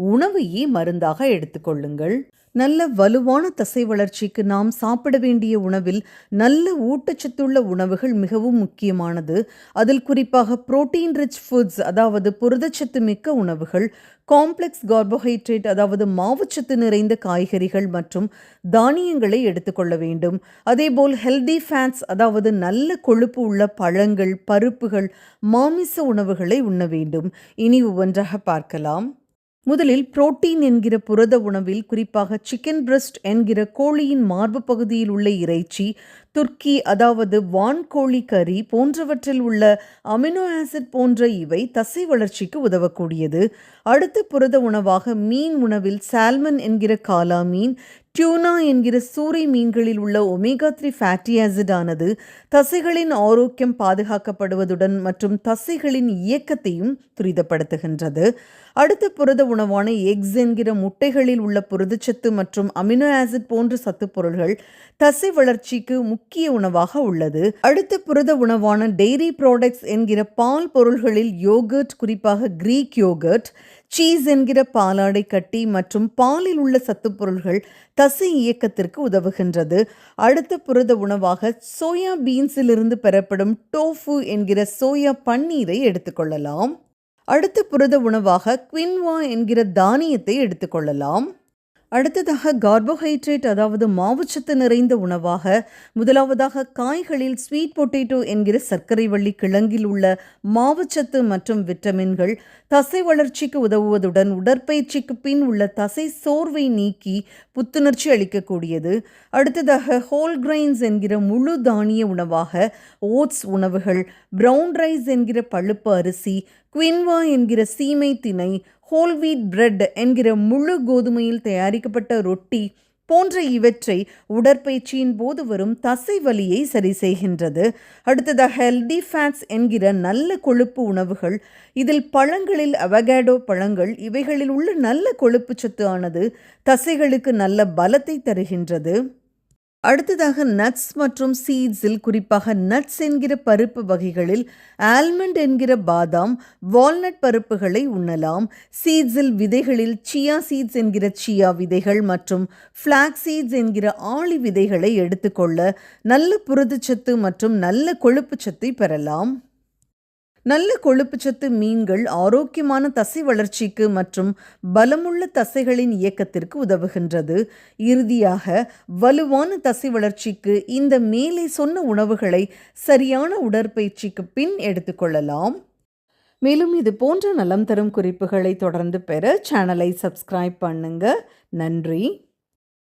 உணவையே மருந்தாக எடுத்துக்கொள்ளுங்கள். நல்ல வலுவான தசை வளர்ச்சிக்கு நாம் சாப்பிட வேண்டிய உணவில் நல்ல ஊட்டச்சத்துள்ள உணவுகள் மிகவும் முக்கியமானது. அதில் குறிப்பாக புரோட்டீன் ரிச் ஃபுட்ஸ் அதாவது புரதச்சத்து மிக்க உணவுகள் காம்ப்ளெக்ஸ் கார்போஹைட்ரேட் அதாவது மாவுச்சத்து நிறைந்த காய்கறிகள் மற்றும் தானியங்களை எடுத்துக்கொள்ள வேண்டும். அதேபோல் ஹெல்தி ஃபேட்ஸ் அதாவது நல்ல கொழுப்பு உள்ள பழங்கள் பருப்புகள் மாமிச உணவுகளை உண்ண வேண்டும். இனி ஒவ்வொன்றாக பார்க்கலாம். முதலில் புரோட்டீன் என்கிற புரத உணவில் குறிப்பாக சிக்கன் பிரஸ்ட் என்கிற கோழியின் மார்பு பகுதியில் உள்ள இறைச்சி துர்க்கி அதாவது வான்கோழி கறி போன்றவற்றில் உள்ள அமினோ ஆசிட் போன்ற இவை தசை வளர்ச்சிக்கு உதவக்கூடியது. அடுத்த புரத உணவாக மீன் உணவில் சால்மன் என்கிற காலா மீன் டியூனா என்கிற சூறை மீன்களில் உள்ள ஒமேகா த்ரீ ஃபேட்டி ஆசிட் ஆனது தசைகளின் ஆரோக்கியம் பாதுகாக்கப்படுவதுடன் மற்றும் தசைகளின் இயக்கத்தையும் துரிதப்படுத்துகின்றது. அடுத்த புரத உணவான எக்ஸ் என்கிற முட்டைகளில் உள்ள புரதச்சத்து மற்றும் அமினோ ஆசிட் போன்ற சத்துப் பொருள்கள் தசை வளர்ச்சிக்கு முக்கிய உணவாக உள்ளது. அடுத்த புரத உணவான டெய்ரி ப்ராடக்ட்ஸ் என்கிற பால் பொருள்களில் யோகர்ட் குறிப்பாக கிரீக் யோகர்ட் சீஸ் என்கிற பாலாடை கட்டி மற்றும் பாலில் உள்ள சத்து பொருள்கள் தசை இயக்கத்திற்கு உதவுகின்றது. அடுத்த புரத உணவாக சோயா பீன்ஸிலிருந்து பெறப்படும் டோஃபு என்கிற சோயா பன்னீரை எடுத்துக்கொள்ளலாம். அடுத்த புரத உணவாக குவின்வா என்கிற தானியத்தை எடுத்துக்கொள்ளலாம். அடுத்ததாக கார்போஹைட்ரேட் அதாவது மாவுச்சத்து நிறைந்த உணவாக முதலாவதாக காய்களில் ஸ்வீட் பொட்டேட்டோ என்கிற சர்க்கரை வள்ளி கிழங்கில் உள்ள மாவுச்சத்து மற்றும் விட்டமின்கள் தசை வளர்ச்சிக்கு உதவுவதுடன் உடற்பயிற்சிக்கு பின் உள்ள தசை சோர்வை நீக்கி புத்துணர்ச்சி அளிக்கக்கூடியது. அடுத்ததாக ஹோல் கிரைன்ஸ் என்கிற முழு தானிய உணவாக ஓட்ஸ் உணவுகள் ப்ரௌன் ரைஸ் என்கிற பழுப்பு அரிசி குவின்வா என்கிற சீமை திணை ஹோல் வீட் பிரெட் என்கிற முழு கோதுமையில் தயாரிக்கப்பட்ட ரொட்டி போன்ற இவற்றை உடற்பயிற்சியின் போது வரும் தசை வலியை சரி செய்கின்றது. அடுத்ததாக ஹெல்தி ஃபேட்ஸ் என்கிற நல்ல கொழுப்பு உணவுகள். இதில் பழங்களில் அவகேடோ பழங்கள் இவைகளில் உள்ள நல்ல கொழுப்பு சத்து ஆனது தசைகளுக்கு நல்ல பலத்தை தருகின்றது. அடுத்ததாக நட்ஸ் மற்றும் சீட்ஸில் குறிப்பாக நட்ஸ் என்கிற பருப்பு வகைகளில் ஆல்மண்ட் என்கிற பாதாம் வால்நட் பருப்புகளை உண்ணலாம். சீட்ஸில் விதைகளில் சியா சீட்ஸ் என்கிற சியா விதைகள் மற்றும் ஃப்ளாக் சீட்ஸ் என்கிற ஆளி விதைகளை எடுத்துக்கொள்ள நல்ல புரதச்சத்து மற்றும் நல்ல கொழுப்பு சத்தை பெறலாம். நல்ல கொழுப்புச்சத்து மீன்கள் ஆரோக்கியமான தசை வளர்ச்சிக்கு மற்றும் பலமுள்ள தசைகளின் இயக்கத்திற்கு உதவுகின்றது. இறுதியாக வலுவான தசை வளர்ச்சிக்கு இந்த மேலே சொன்ன உணவுகளை சரியான உடற்பயிற்சிக்கு பின் எடுத்துக்கொள்ளலாம் மேலும் இது போன்ற நலம் தரும் குறிப்புகளை தொடர்ந்து பெற சேனலை சப்ஸ்கிரைப் பண்ணுங்க. நன்றி.